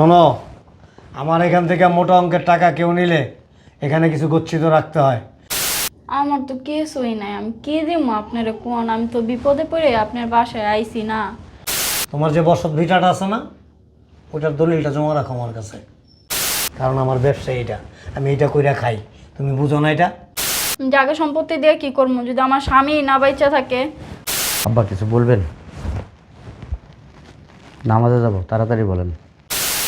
শোনো আমার এখান থেকে মোটা অঙ্কের টাকা কেউ নিলে এখানে কিছু গচ্ছিত রাখতে হয়। আমার তো কিছুই নাই আমি কে দিব আপনার কোন? আমি তো বিপদে পড়ে আপনার বাসায় আইছি না। তোমার যে বসত ভিটাটা আছে না ওটার দলিলটা জমা রাখো আমার কাছে। কারণ আমার ব্যবসা এটা আমি এইটা কইরা খাই। তুমি বুঝো না এটা? জায়গা সম্পত্তি দিয়ে কি করব যদি আমার স্বামী না বাইচা থাকে? আব্বা কিছু বলবেন? নামাজে যাব তাড়াতাড়ি বলেন।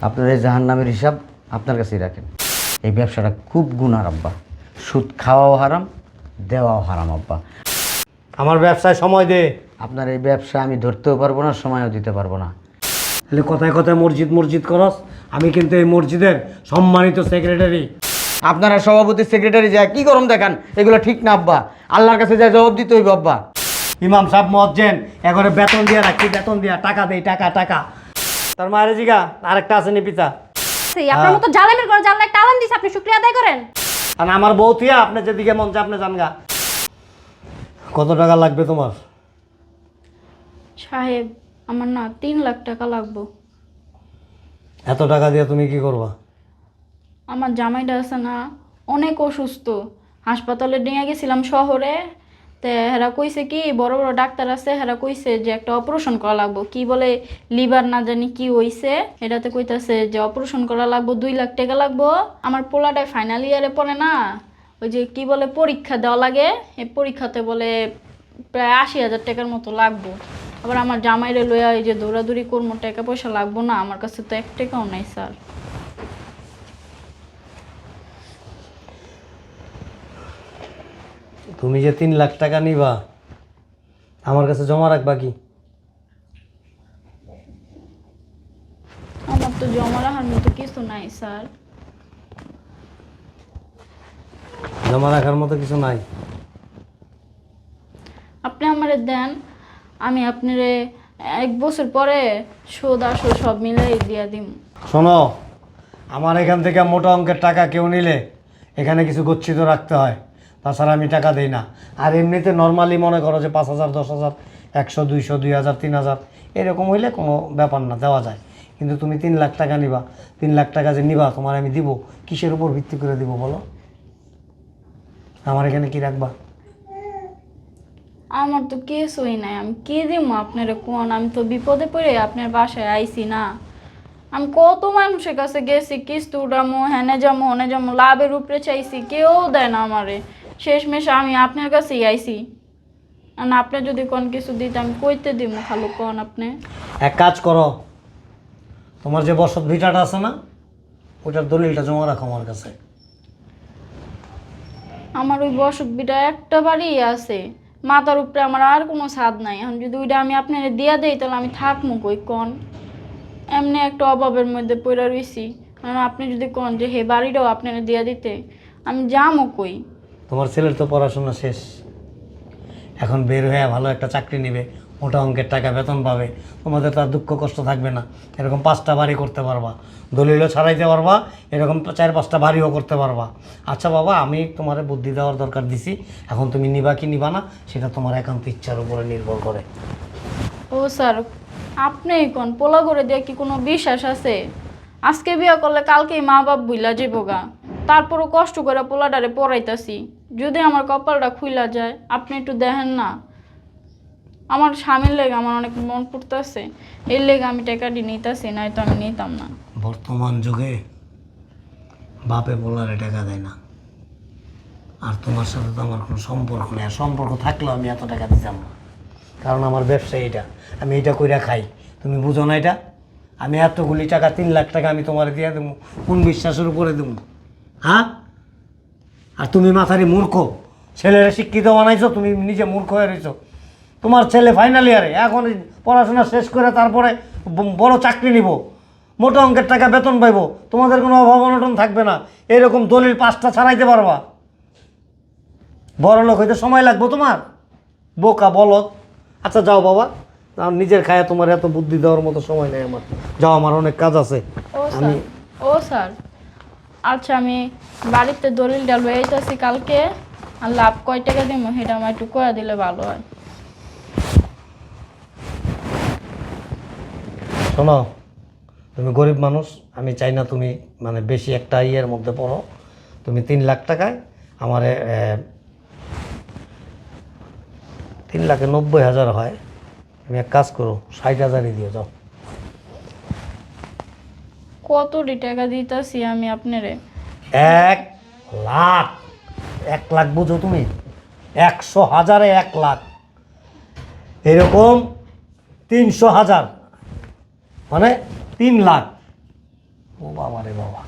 আপনার এই জাহান নামের হিসাব আপনার কাছেই রাখেন। এই ব্যবসাটা খুব গুণার আব্বা। সুদ খাওয়াও হারাম দেওয়াও হারাম আব্বা। আমার ব্যবসায় সময় দে। আপনার এই ব্যবসা আমি ধরতেও পারব না সময়ও দিতে পারব না। তাহলে কথায় কথায় মসজিদ মসজিদ করস। আমি কিন্তু এই মসজিদের সম্মানিত সেক্রেটারি আপনারা সভাপতি সেক্রেটারি যায় কি গরম দেখান? এগুলো ঠিক না আব্বা। আল্লাহর কাছে যায় জবাব দিতে হইব আব্বা। ইমাম সাহেব মজ্জেন একবারে বেতন দিয়া রাখছি বেতন দিয়া টাকা দেই টাকা টাকা। তার মায়ের জিগা আরেকটা আছে নি পিতা সেই আপনার মতো জালেমের করে জানলে একটা আরাম দিছে আপনি শুক্রিয়া আদায় করেন। আর আমার বউ থিয়া আপনি যেদিকে মন চায় আপনি জানগা। কত টাকা লাগবে তোমার? সাহেব আমার না তিন লাখ টাকা লাগবো। এত টাকা দিয়ে তুমি কি করবা? আমার জামাইটা আছে না অনেক অসুস্থ। হাসপাতালে নিয়ে গেছিলাম শহরে তে হেরা কইছে কি, বড় বড় ডাক্তার আছে, হেরা কইছে যে একটা অপারেশন করা লাগবো। কি বলে, লিভার না জানি কি হইছে এটাতে কইতাছে যে অপারেশন করা লাগবো, দুই লাখ টাকা লাগবো। আমার পোলাটায় ফাইনাল ইয়ারে পড়ে না, ওই যে কি বলে, পরীক্ষা দেওয়া লাগে, এই পরীক্ষাতে বলে প্রায় আশি হাজার টাকার মতো লাগবো। আবার আমার জামাইরে লইয়া এই যে দৌড়াদৌড়ি করব টাকা পয়সা লাগবো না, আমার কাছে তো এক টাকাও নাই, স্যার। তুমি যে তিন লাখ টাকা নিবা আমার কাছে জমা রাখবা কি? আমার তো জমা রাখার মতো কিছু নাই স্যার। জমা রাখার মতো কিছু নাই? আপনি আমারে দেন আমি আপনারে এক বছর পরে সুদ আসল সব মিলাই দিয়া দিম। শোনো আমার এখান থেকে মোটা অঙ্কের টাকা কেউ নিলে এখানে কিছু গচ্ছিত রাখতে হয়। তাছাড়া আমি টাকা দিই না। আর এমনিতে নর্মালি মনে করো যে পাঁচ হাজার, দশ হাজার, একশো, দুইশো, দুই হাজার, তিন হাজার, এরকম হইলে কোনো ব্যাপার না, দেওয়া যায়। কিন্তু তুমি তিন লাখ টাকা নিবা, তিন লাখ টাকা যে নিবা, তোমার আমি দিব, কিসের উপর ভিত্তি করে দিব বলো? আমার এখানে কি রাখবা? আমার তো কিছুই নাই, আমি কে দিব আপনারে কোন? আমি তো বিপদে পড়ে আপনার বাসায় আইছি না। আমি কত মানুষের কাছে গেছি, কিস্তি উঠামো, হেনে যামো হনে যামো, লাভের উপরে চাইছি, কেউ দেয় না আমারে। শেষমেশ আমি আপনার কাছেই আইছি। আর আপনি যদি কোন কিছু দিতে আমি কইতে দিব খালু কোন আপনি? এক কাজ করো তোমার যে বসত ভিটাটা আছে না ওইটার দলিলটা জমা রাখো আমার কাছে। আমার ওই বসত বিটা একটা বাড়ি আছে মাথার উপরে আমার আর কোনো স্বাদ নাই। এখন যদি ওইটা আমি আপনার দিয়া দেই তাহলে আমি থাকব কই কন? এমনি একটা অভাবের মধ্যে পড়ে রইছি। কারণ আপনি যদি কন যে হে বাড়িটাও আপনার দিয়া দিতে আমি যামও কই? তোমার ছেলের তো পড়াশোনা শেষ। এখন বের হয়ে ভালো একটা চাকরি নেবে, মোটা অঙ্কের টাকা বেতন পাবে, তোমাদের তার দুঃখ কষ্ট থাকবে না। এরকম পাঁচটা বাড়ি করতে পারবা, দলিলও ছাড়াইতে পারবা, এরকম চার পাঁচটা বাড়িও করতে পারবা। আচ্ছা বাবা, আমি তোমার বুদ্ধি দেওয়ার দরকার দিছি, এখন তুমি নিবা কি নিবা না, সেটা তোমার একান্ত ইচ্ছার উপরে নির্ভর করে। ও স্যার, আপনি কোন পোলা করে দিয়ে কি কোনো বিশ্বাস আছে? আজকে বিয়ে করলে কালকেই মা বাপ বুইলা যাব গা তারপরও কষ্ট করে পোলাটারে পড়াইতাছি যদি আমার কপালটা খুইলা যায়, আপনি একটু দেখেন না। আমার স্বামীর লেগে আমার অনেক মন পড়তেছে। এর লেগে আমি টাকাটি নিতেছি নয়তো আমি নিতাম না। বর্তমান যুগে বাপে বলারে টাকা দেয় না। আর তোমার সাথে তো আমার কোনো সম্পর্ক নেই। আর সম্পর্ক থাকলেও আমি এত টাকা দিতাম না। কারণ আমার ব্যবসা এটা আমি এইটা কইরা খাই। তুমি বুঝো না এটা? আমি এতগুলি টাকা, তিন লাখ টাকা আমি তোমার দিয়ে দেবো, কোন বিশ্বাসের উপরে দেবো? হ্যাঁ? আর তুমি মাথারি মূর্খ। ছেলেরা শিক্ষিত বানাইছো তুমি নিজে মূর্খ হয়ে রয়েছো তোমার ছেলে ফাইনাল ইয়ারে এখন পড়াশোনা শেষ করে তারপরে বড় চাকরি নিব। মোটা অঙ্কের টাকা বেতন পাইবো। তোমাদের কোনো অভাব অনটন থাকবে না। এরকম দলিল পাঁচটা ছাড়াইতে পারবা। বড় লোক হইতে সময় লাগবে তোমার? বোকা বলদ আচ্ছা যাও বাবা। আর নিজের খায়া তোমার এত বুদ্ধি দেওয়ার মতো সময় নেই আমার। যাও আমার অনেক কাজ আছে। আমি ও স্যার। আচ্ছা আমি বাড়িতে দলিলটা লয়ে আইতাছি কালকে। আর লাভ কয় টাকা দিব সেটা আমার একটু কয়া দিলে ভালো হয়। শোনো, তুমি গরিব মানুষ, আমি চাই না তুমি মানে বেশি একটা ইয়ের মধ্যে পড়ো। তুমি তিন লাখ টাকায় আমার তিন লাখে নব্বই হাজার হয়। তুমি এক কাজ করো, ষাট হাজারই দিয়ে যাও। কতটি টাকা দিতেছি আমি আপনারে? এক লাখ। এক লাখ বুঝো তুমি? একশো হাজারে এক লাখ। এরকম তিনশো হাজার। মানে তিন লাখ। ও বাবা রে বাবা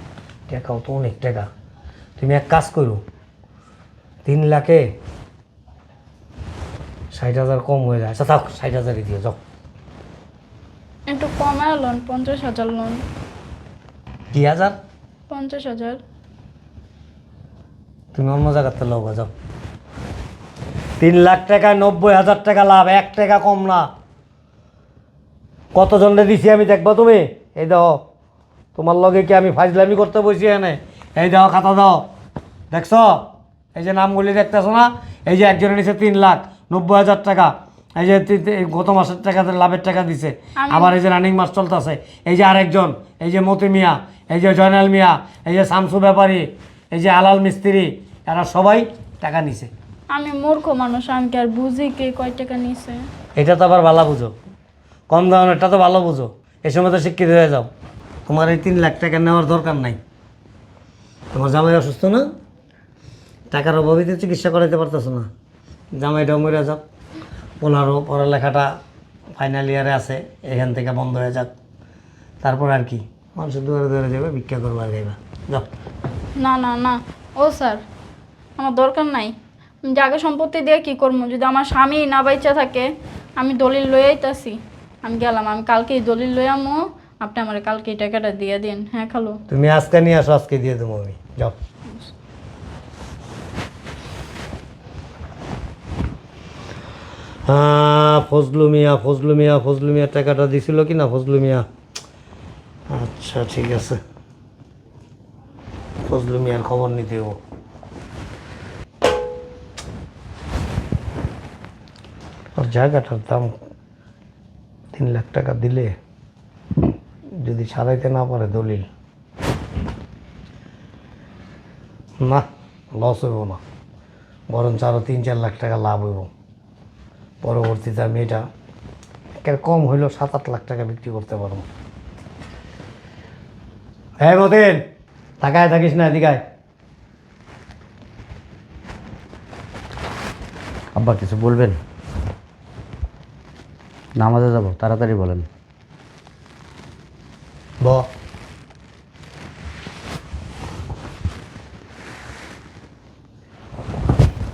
টাকাও তো অনেক টাকা। তুমি এক কাজ করো তিন লাখে ষাট হাজার কম হয়ে যায়। আচ্ছা থাক ষাট হাজারই দিয়ে যাও। একটু কমায় লোন পঞ্চাশ হাজার লোন। কি হাজার? পঞ্চাশ হাজার। তুমি অন্য জায়গাতে লোক যাও। তিন লাখ টাকায় নব্বই হাজার টাকা লাভ এক টাকা কম না। কতজনরে দিছি আমি দেখব তুমি? এই দাও তোমার লগে কি আমি ফাজলামি করতে বসি এনে এই দাও খাতা দাও। দেখছ? এই যে নামগুলি দেখতেছো না? এই যে একজনের নিচে তিন লাখ নব্বই হাজার টাকা। এই যে গত মাসের টাকাতে লাভের টাকা দিছে। আবার এই যে রানিং মাস চলতেছে। এই যে আরেকজন এই যে মতি মিয়া। এই যে জয়নাল মিয়া এই যে শামসু ব্যাপারী এই যে আলাল মিস্ত্রি এরা সবাই টাকা নিছে। আমি মূর্খ মানুষ আমি কি আর বুঝি কে কয় টাকা নিছে? এটা তো আবার ভালো বুঝো। কম দামেরটা তো ভালো বুঝো। এই সময় তো শিক্ষিত হয়ে যাও। তোমার এই তিন লাখ টাকা নেওয়ার দরকার নাই। তোমার জামাই অসুস্থ না? টাকার অভাবে তো চিকিৎসা করাইতে পারতেছো না। জামাইটাও মরে যাও ওনারও পড়ালেখাটা ফাইনাল ইয়ারে আছে এখান থেকে বন্ধ হয়ে যাক। তারপর আর কি? মানুষের দুয়ারে দুয়ারে যাবে ভিক্ষা করবার যাইবা যাও। না না না। ও স্যার আমার দরকার নাই। আমি জায়গা সম্পত্তি দিয়ে কি করব? যদি আমার স্বামী না বাইচা থাকে আমি দলিল লয়ে আইতাছি। আমি গেলাম আমি কালকেই দলিল লয়ে আমো। আপনি আমার কালকে এই টাকাটা দিয়ে দিন। হ্যাঁ খালো। তুমি আজকে নিয়ে আসো আজকে দিয়ে দেবো আমি। যাও। হ্যাঁ ফজলু মিয়া ফজলু মিয়া ফজলু মিয়ার টাকাটা দিছিল কি না ফজলু মিয়া। আচ্ছা ঠিক আছে। ফজলু মিয়ার খবর নিতে হব। আর জায়গাটার দাম তিন লাখ টাকা দিলে যদি সারাইতে না পারে দলিল, না লস হইব না। বরঞ্চ আরও তিন চার লাখ টাকা লাভ হইব। পরবর্তীতে আমি এটা কম হইলেও সাত আট লাখ টাকা বিক্রি করতে পারব। হ্যাঁ মতেন তাকায় থাকিস না এদিকায় আব্বা কিছু বলবেন? নামাজে যাব তাড়াতাড়ি বলেন। ব।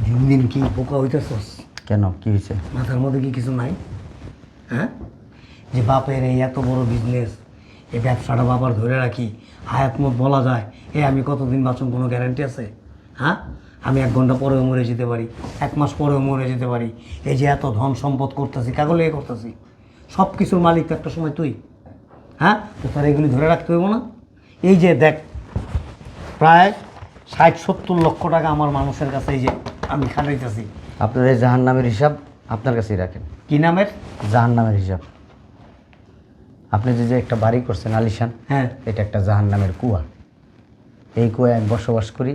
দিন দিন কি বোকা হইতেছস? কেন কি হয়েছে মাথার মধ্যে কি কিছু নাই? হ্যাঁ? যে বাপের এই এত বড় বিজনেস এই ব্যবসাটা বাবার ধরে রাখি। হায়াত মত বলা যায় এ আমি কতদিন বাঁচুন কোনো গ্যারান্টি আছে? হ্যাঁ? আমি এক ঘণ্টা পরেও মরে যেতে পারি এক মাস পরেও মরে যেতে পারি। এই যে এত ধন সম্পদ করতেছি কাগলে করতেছি। সব কিছুর মালিক তো একটা সময় তুই। হ্যাঁ? তো তার এগুলি ধরে রাখতে হইব না। এই যে দেখ প্রায় ষাট সত্তর লক্ষ টাকা আমার মানুষের কাছে এই যে আমি খাটাইতেছি। আপনার এই জাহান নামের হিসাব আপনার কাছেই রাখেন। কি নামের? জাহান নামের হিসাব। আপনি যে যে একটা বাড়ি করছেন আলিশান হ্যাঁ। এটা একটা জাহান নামের কুয়া। এই কুয়ায় আমি বসবাস করি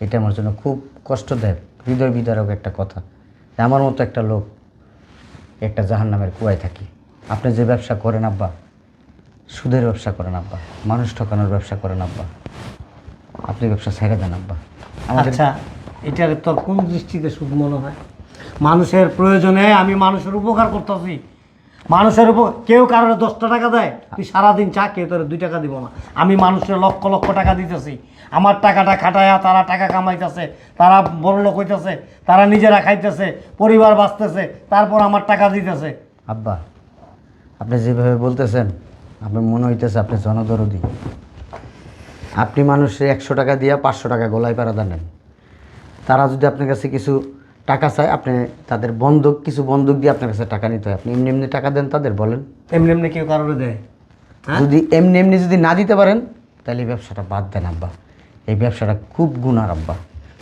এটা আমার জন্য খুব কষ্টদায়ক হৃদয় বিদারক একটা কথা। আমার মতো একটা লোক একটা জাহান নামের কুয়ায় থাকি। আপনি যে ব্যবসা করেন আব্বা সুদের ব্যবসা করেন আব্বা মানুষ ঠকানোর ব্যবসা করেন আব্বা আপনি ব্যবসা ছেড়ে দেন আব্বা। আচ্ছা এটার তোর কোন দৃষ্টিতে সুখ মনে হয়? মানুষের প্রয়োজনে আমি মানুষের উপকার করতেছি। মানুষের উপর কেউ কারোর দশটা টাকা দেয়, তুই সারাদিন চা, কেউ তোর দুই টাকা দিব না। আমি মানুষের লক্ষ লক্ষ টাকা দিতেছি। আমার টাকাটা খাটায়া তারা টাকা কামাইতেছে, তারা বড় লোক হইতেছে, তারা নিজেরা খাইতেছে, পরিবার বাঁচতেছে, তারপর আমার টাকা দিতেছে। আব্বা, আপনি যেভাবে বলতেছেন, আপনার মনে হইতেছে আপনি জনদরদি। আপনি মানুষে একশো টাকা দিয়ে পাঁচশো টাকা গলায় পাড়া দেন তারা যদি আপনার কাছে কিছু টাকা চায় আপনি তাদের বন্ধক কিছু বন্ধক দিয়ে আপনার কাছে টাকা নিতে হয়। আপনি এমনি এমনি টাকা দেন তাদের বলেন। এমনি এমনি কেউ কারোর দেয়। হ্যাঁ? যদি এমনি এমনি যদি না দিতে পারেন তাহলে এই ব্যবসাটা বাদ দেন আব্বা। এই ব্যবসাটা খুব গুণার আব্বা।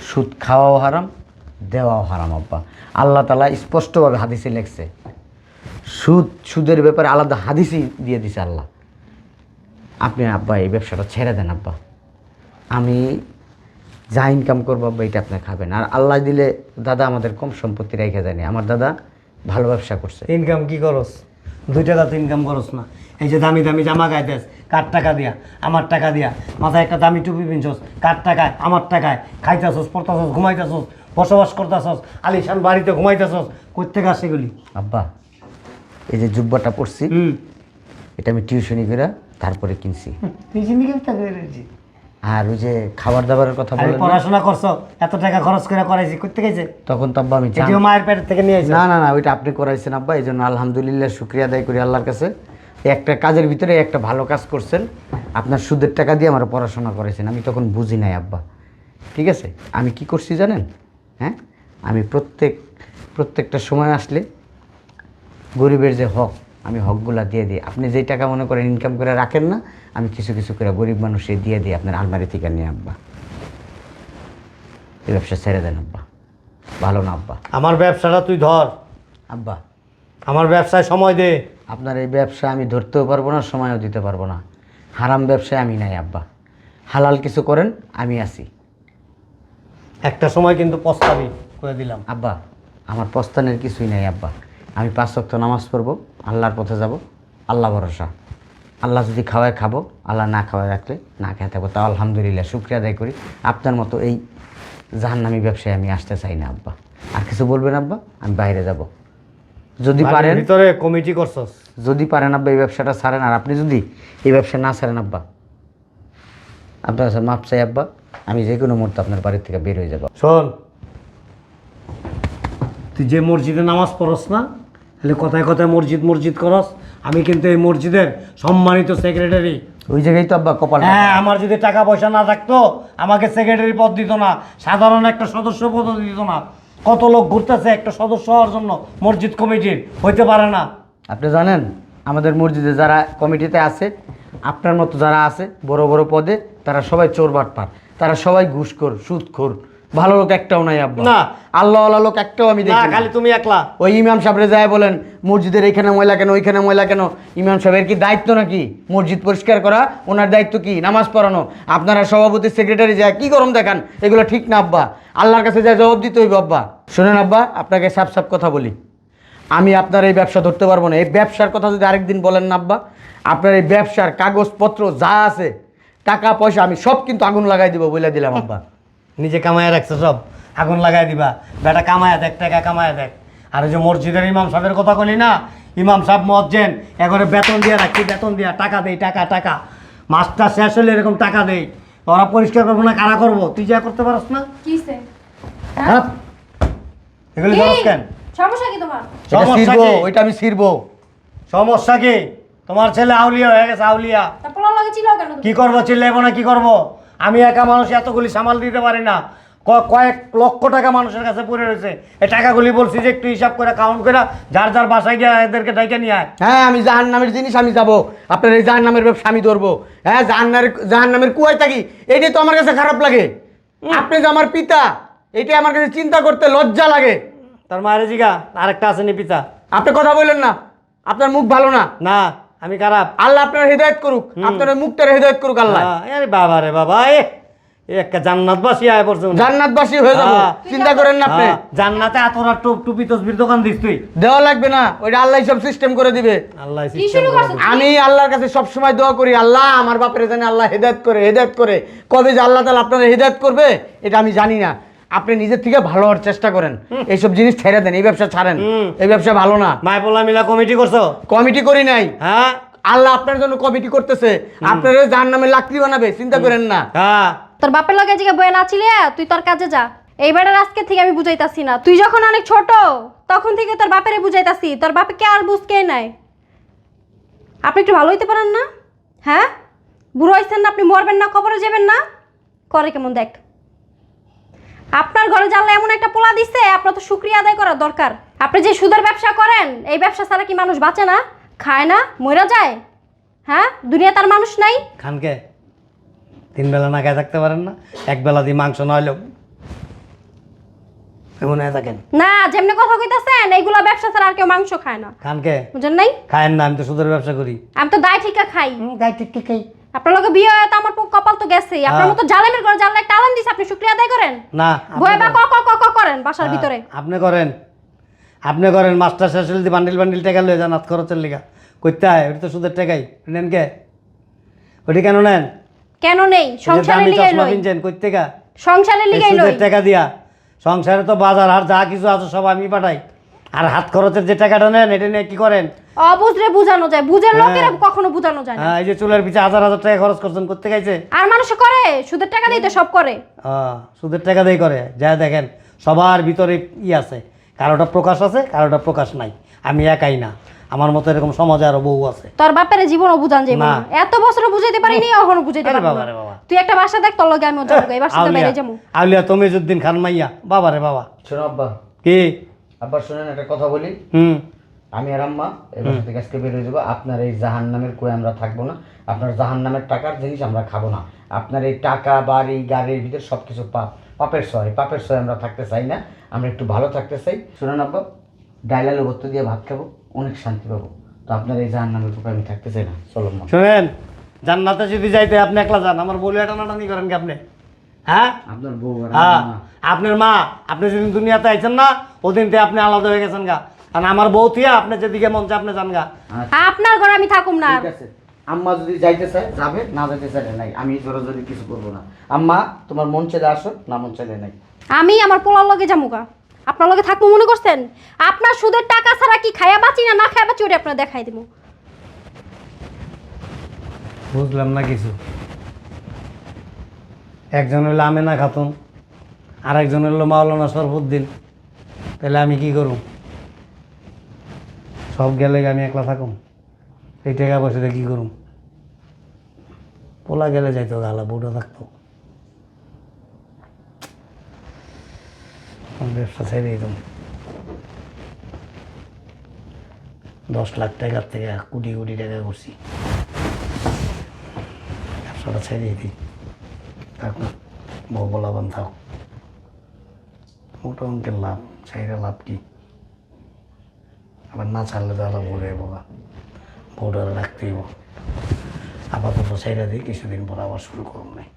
সুদ খাওয়াও হারাম দেওয়াও হারাম আব্বা। আল্লাহ তালা স্পষ্টভাবে হাদিসে লেখছে সুদ সুদের ব্যাপারে আলাদা হাদিসই দিয়ে দিছে আল্লাহ। আপনি আব্বা এই ব্যবসাটা ছেড়ে দেন আব্বা। আমি যা ইনকাম করব আব্বা এটা আপনি খাবেন। আর আল্লাহ দিলে দাদা আমাদের কম সম্পত্তি রেখে দেয়নি। আমার দাদা ভালো ব্যবসা করছে। ইনকাম কি করস দুই টাকা তো ইনকাম করস না। এই যে দামি দামি জামা গাইতেস কার টাকা দিয়া? আমার টাকা দিয়া। মাথায় একটা দামি টুপি পিনছস কার টাকায়? আমার টাকায়। খাইতেছস পড়তেছস ঘুমাইতেছস বসবাস করতেছস আলিশান বাড়িতে ঘুমাইতেছস কোথেকে আসে এগুলি? আব্বা এই যে জুব্বাটা পড়ছি হুম। এটা আমি টিউশনি করে তারপরে কিনছি। টাকা রয়েছি আর ওই যে খাবার দাবারের কথা বলেন পড়াশোনা করছ? এত টাকা খরচ করে করাইছি কোথেকে গেছে তখন তো আব্বা আমি এটিও মায়ের পেট থেকে নিয়ে না না না ওইটা আপনি করাইছেন আব্বা এই জন্য আলহামদুলিল্লাহ শুক্রিয়া আদায় করি আল্লাহর কাছে। একটা কাজের ভিতরে একটা ভালো কাজ করছেন আপনার সুদের টাকা দিয়ে আমার পড়াশোনা করেছেন আমি তখন বুঝি নাই আব্বা। ঠিক আছে? আমি কি করছি জানেন? হ্যাঁ? আমি প্রত্যেক প্রত্যেকটা সময় আসলে গরিবের যে হক আমি হকগুলা দিয়ে দিই। আপনি যেই টাকা মনে করেন ইনকাম করে রাখেন না আমি কিছু কিছু করে গরিব মানুষে দিয়ে দিই আপনার আলমারি থেকে নিয়ে আব্বা। এই ব্যবসা ছেড়ে দেন আব্বা। ভালো না আব্বা। আমার ব্যবসাটা তুই ধর। আব্বা। আমার ব্যবসায় সময় দে। আপনার এই ব্যবসা আমি ধরতেও পারব না সময়ও দিতে পারব না। হারাম ব্যবসায় আমি নাই আব্বা। হালাল কিছু করেন আমি আছি। একটা সময় কিন্তু পস্তাবি করে দিলাম। আব্বা আমার প্রস্থানের কিছুই নাই আব্বা। আমি পাঁচ ওয়াক্ত নামাজ পড়ব আল্লাহর পথে যাব আল্লাহ ভরসা। আল্লাহ যদি খাওয়ায় খাব আল্লাহ না খাওয়ায় রাখলে না খেয়ে থাকব। তাও আলহামদুলিল্লাহ শুক্রিয়া আদায় করি। আপনার মতো এই জাহান্নামি ব্যবসায় আমি আসতে চাই না আব্বা। আর কিছু বলবেন আব্বা? আমি বাইরে যাব। যদি পারেন ভিতরে কমিটি করছস। যদি পারেন আব্বা এই ব্যবসাটা ছাড়েন। আর আপনি যদি এই ব্যবসা না ছাড়েন আব্বা। আপনার কাছে মাপ চাই আব্বা। আমি যে কোনো মুহূর্তে আপনার বাড়ির থেকে বের হয়ে যাব। শোন তুই যে মসজিদে নামাজ পড়স না তাহলে কথায় কথায় মসজিদ মসজিদ করস আমি কিন্তু এই মসজিদের সম্মানিত সেক্রেটারি ওই জায়গায় তো আব্বা কপাল হ্যাঁ আমার যদি টাকা পয়সা না থাকতো আমাকে সেক্রেটারি পদ দিত না সাধারণ একটা সদস্য পদ দিত না। কত লোক ঘুরতেছে একটা সদস্য হওয়ার জন্য মসজিদ কমিটির হইতে পারে না। আপনি জানেন আমাদের মসজিদে যারা কমিটিতে আছে আপনার মতো যারা আছে বড় বড় পদে তারা সবাই চোর বাটপার। তারা সবাই ঘুষখোর সুদখোর। ভালো লোক একটাও নাই আব্বা। না। আল্লাহ আল্লাহ লোক একটাও আমি দেখি না। খালি তুমি একলা। ওই ইমাম সাহেবরে যায় বলেন মসজিদের এইখানে ময়লা কেন ওইখানে ময়লা কেন? ইমাম সাহেবের কি দায়িত্ব নাকি? মসজিদ পরিষ্কার করা ওনার দায়িত্ব কি? নামাজ পড়ানো। আপনারা সভাপতি সেক্রেটারি যায় কি গরম দেখান? এগুলো ঠিক না আব্বা। আল্লাহর কাছে যায় জবাব দিতে হইব আব্বা। শোনেন আব্বা আপনাকে সাপ সাপ কথা বলি। আমি আপনার এই ব্যবসা ধরতে পারব না। এই ব্যবসার কথা যদি আরেকদিন বলেন না আব্বা আপনার এই ব্যবসার কাগজপত্র যা আছে টাকা পয়সা আমি সব কিন্তু আগুন লাগাই দিব বলে দিলাম আব্বা। নিজে কামায়া রাখছে সব। আগুন লাগাই দিবা। বেটা কামায়া দেখ টাকা কামায়া দেখ। আর ওই যে মসজিদের ইমাম সাহেবের কথা বলি না? ইমাম সাহেব মজ্জেন এবারে বেতন দিয়া রাখি বেতন দিয়া। টাকা দেই টাকা টাকা। মাসটা শেষ হলে এরকম টাকা দেই। ওরা পরিষ্কার করব না কারা করব? তুই যা করতে পারস না। হ্যাঁ? এগুলি করস কেন? সমস্যা কি তোমার? এটা সমস্যা কি? ওইটা আমি ছিড়বো। সমস্যা কি? তোমার ছেলে আউলিয়া হয়ে গেছে আউলিয়া। কি করব চিল্লাইবো না কি করব? আমি একা মানুষ এতগুলি সামাল দিতে পারি না। ক- কয়েক লক্ষ টাকা মানুষের কাছে পড়ে রয়েছে। এই টাকাগুলি বলছি যে একটু হিসাব করে কাউন্ট করে যার যার বাসায় গিয়ে এদেরকে ডাইকে নিয়ে আয়। হ্যাঁ আমি জাহান নামের জিনিস আমি যাব। আপনার এই জাহান নামের ব্যবসা আমি ধরবো। হ্যাঁ জাহান নামের জাহান নামের কুয়ায় থাকি। এটাই তো আমার কাছে খারাপ লাগে। আপনি যে আমার পিতা এইটাই আমার কাছে চিন্তা করতে লজ্জা লাগে। তার মায়ের জিগা আরেকটা আছে নি পিতা। আপনি কথা বললেন না। আপনার মুখ ভালো না। না। আমি খারাপ। আল্লাহ আপনার হৃদায়ত করুক আপনার মুখটার হৃদায়ত করুক আল্লাহ। আরে বাবা রে বাবা এ একটা জান্নাতবাসী আয় পড়ছে জান্নাতবাসী হয়ে যাব। চিন্তা করেন না আপনি। জান্নাতে এতটা টুপ টুপি তসবির দোকান দিস তুই? দেওয়া লাগবে না ওইটা আল্লাহ সব সিস্টেম করে দিবে। আল্লাহ। আমি আল্লাহর কাছে সব সময় দোয়া করি আল্লাহ আমার বাপের জানে আল্লাহ হেদায়ত করে হেদায়ত করে। কবে যে আল্লাহ তালা আপনার হেদায়ত করবে এটা আমি জানি না। আপনি নিজের থেকে ভালো হওয়ার চেষ্টা করেন। এইসব জিনিস ছেড়ে দেন এই ব্যবসা ছাড়েন। এই ব্যবসা ভালো না। মায় পোলা মিলা কমিটি করছ? কমিটি করি নাই। হ্যাঁ। আল্লাহ আপনার জন্য কমিটি করতেছে। আপনার যার নামে লাকড়ি বানাবে চিন্তা করেন না। হ্যাঁ। তোর বাপের লগে জিগে বয়ে নাছিলে তুই তোর কাজে যা। এইবারের আজকে থেকে আমি বুঝাইতাছি না। তুই যখন অনেক ছোট তখন থেকে তোর বাপেরে বুঝাইতাছি। তোর বাপে কে আর বুঝকে নাই। আপনি একটু ভালো হইতে পারেন না? হ্যাঁ? বুড়ো হয়েছেন না আপনি মরবেন না কবরে যাবেন না? করে কেমন দেখ। আপনার ঘরে জানলে এমন একটা পোলা দিছে আপনার তো শুক্রিয়া আদায় করা দরকার। আপনি যে সুদের ব্যবসা করেন এই ব্যবসা ছাড়া কি মানুষ বাঁচে না? খায় না মরে যায়? হ্যাঁ? দুনিয়া তার মানুষ নাই? খানকে তিন বেলা না খেয়ে থাকতে পারেন না এক বেলা দিয়ে মাংস না হলেও। এমন হয়ে থাকেন। না যেমনি কথা কইতাছেন এইগুলা ব্যবসা ছাড়া আর কেউ মাংস খায় না। খানকে বুঝেন নাই? খায়েন না আমি তো সুদের ব্যবসা করি। আমি তো দায় ঠিকা খাই। গাই ঠিক খাই। আপনার বিয়ে হয় তো আমার কপাল তো গেছেই। আপনার হ্যাঁ। মতো জালেমের ঘরে জানলে একটা আলাম দিছে আপনি শুক্রিয়া আদায় করেন? না আপনি বা ক ক ক ক করেন বাসার হ্যাঁ, ভিতরে? আপনি করেন। আপনি করেন মাস্টার শেষ হলে বান্ডিল বান্ডিল টাকা লয়ে যান হাত খরচের লিগা। করতে হয় ওটা তো সুদের টাকাই। নেন কে? ওটি কেন নেন? কেন নেই? এই যে সংসারে চশমা লই। কিনছেন করতে গা সংসারে এই লিগাই লই। সুদের টাকা দিয়া। সংসারে তো বাজার আর যা কিছু আছে সব আমি পাঠাই। আর হাত খরচের যে টাকাটা নেন এটা নিয়ে কি করেন? অবুঝরে বুঝানো যায়। বুঝের হ্যাঁ। লোকেরা কখনো বুঝানো যায় না। হ্যাঁ, এই যে চুলের পিছে হাজার হাজার টাকা খরচ করছেন করতে গাইছে আর মানুষ করে? সুদের টাকা দিয়ে তো সব করে। হ্যাঁ, সুদের টাকা দিয়ে করে। যা দেখেন সবার ভিতরে ই আছে। কারোটা প্রকাশ আছে কারোটা প্রকাশ নাই। আমি একাই না। আমার মতো এরকম সমাজে আরও বউ আছে। তোর বাপের জীবনও বুঝান যাবে না। না। এত বছর বুঝাইতে পারিনি এখনও বুঝাইতে পারব। তুই একটা বাসা দেখ তোর লগে আমি যাব এই আউলিয়া বাইরে যাব। আউলিয়া তমিজুদ্দিন খান মাইয়া। বাবা রে বাবা। শোনো আব্বা। কি? আব্বা শোনেন একটা কথা বলি। হুম। আমি আর আম্মা এবার থেকে আজকে বের হয়ে যাব। আপনার এই জাহান নামের কই আমরা থাকব না। আপনার জাহান নামের টাকার জিনিস আমরা খাব না। আপনার এই টাকা বাড়ি গাড়ির ভিতর সব কিছু পাপ পাপের সয় পাপের সয় আমরা থাকতে চাই না। আমরা একটু ভালো থাকতে চাই। শুনুন আব্বা ডাইলালে ভর্তি দিয়ে ভাত খাব অনেক শান্তি পাবো। তো আপনার এই জাহান নামের কুপে আমি থাকতে চাই না। চলো শোনেন জান্নাতে যদি যাইতে আপনি একলা যান আমার বলিয়া টানাটানি করেন কি আপনি? হ্যাঁ? আপনার বউ হ্যাঁ। আপনার মা আপনি যেদিন দুনিয়াতে আইছেন না ওদিন থেকে আপনি আলাদা হয়ে গেছেন গা। কারণ আমার বউ থিয়া আপনি যেদিকে মন চায় আপনি যান গা। আচ্ছা, আপনার ঘরে আমি থাকুম না। আর। ঠিক আছে। আম্মা যদি যাইতে চায় যাবে না যাইতে চাইলে নাই। আমি জোরে জোরে কিছু করব না। আম্মা তোমার মন চাইলে আসো না মন চাইলে নাই। আমি আমার পোলার লগে যামুগা আপনার লগে থাকব মনে করছেন? আপনার সুদের টাকা ছাড়া কি খায়া বাঁচি না না খায়া বাঁচি ওটা আপনার দেখাই দিব। বুঝলাম না কিছু। একজন হইল আমেনা খাতুন আর একজন হইল মাওলানা সরফুদ্দিন তাহলে আমি কি করুম? সব গেলে আমি একলা থাকুম। এই টাকা পয়সা দিয়ে কি করুম? পোলা গেলে যাইতো গালা বুড়ো থাকতো। ব্যবসা ছেড়ে দিতাম। দশ লাখ টাকার থেকে কোটি কোটি টাকা করছি। ব্যবসাটা ছেড়ে দিই থাকুন বউ বলাবান থাক। মোটা অঙ্কের লাভ চাইরা লাভ কি? আবার না ছাড়লে তাহলে বলে বাবা বউটা রাখতেই আপাতত চাইরা দিয়ে কিছুদিন পর আবার শুরু করুন নাই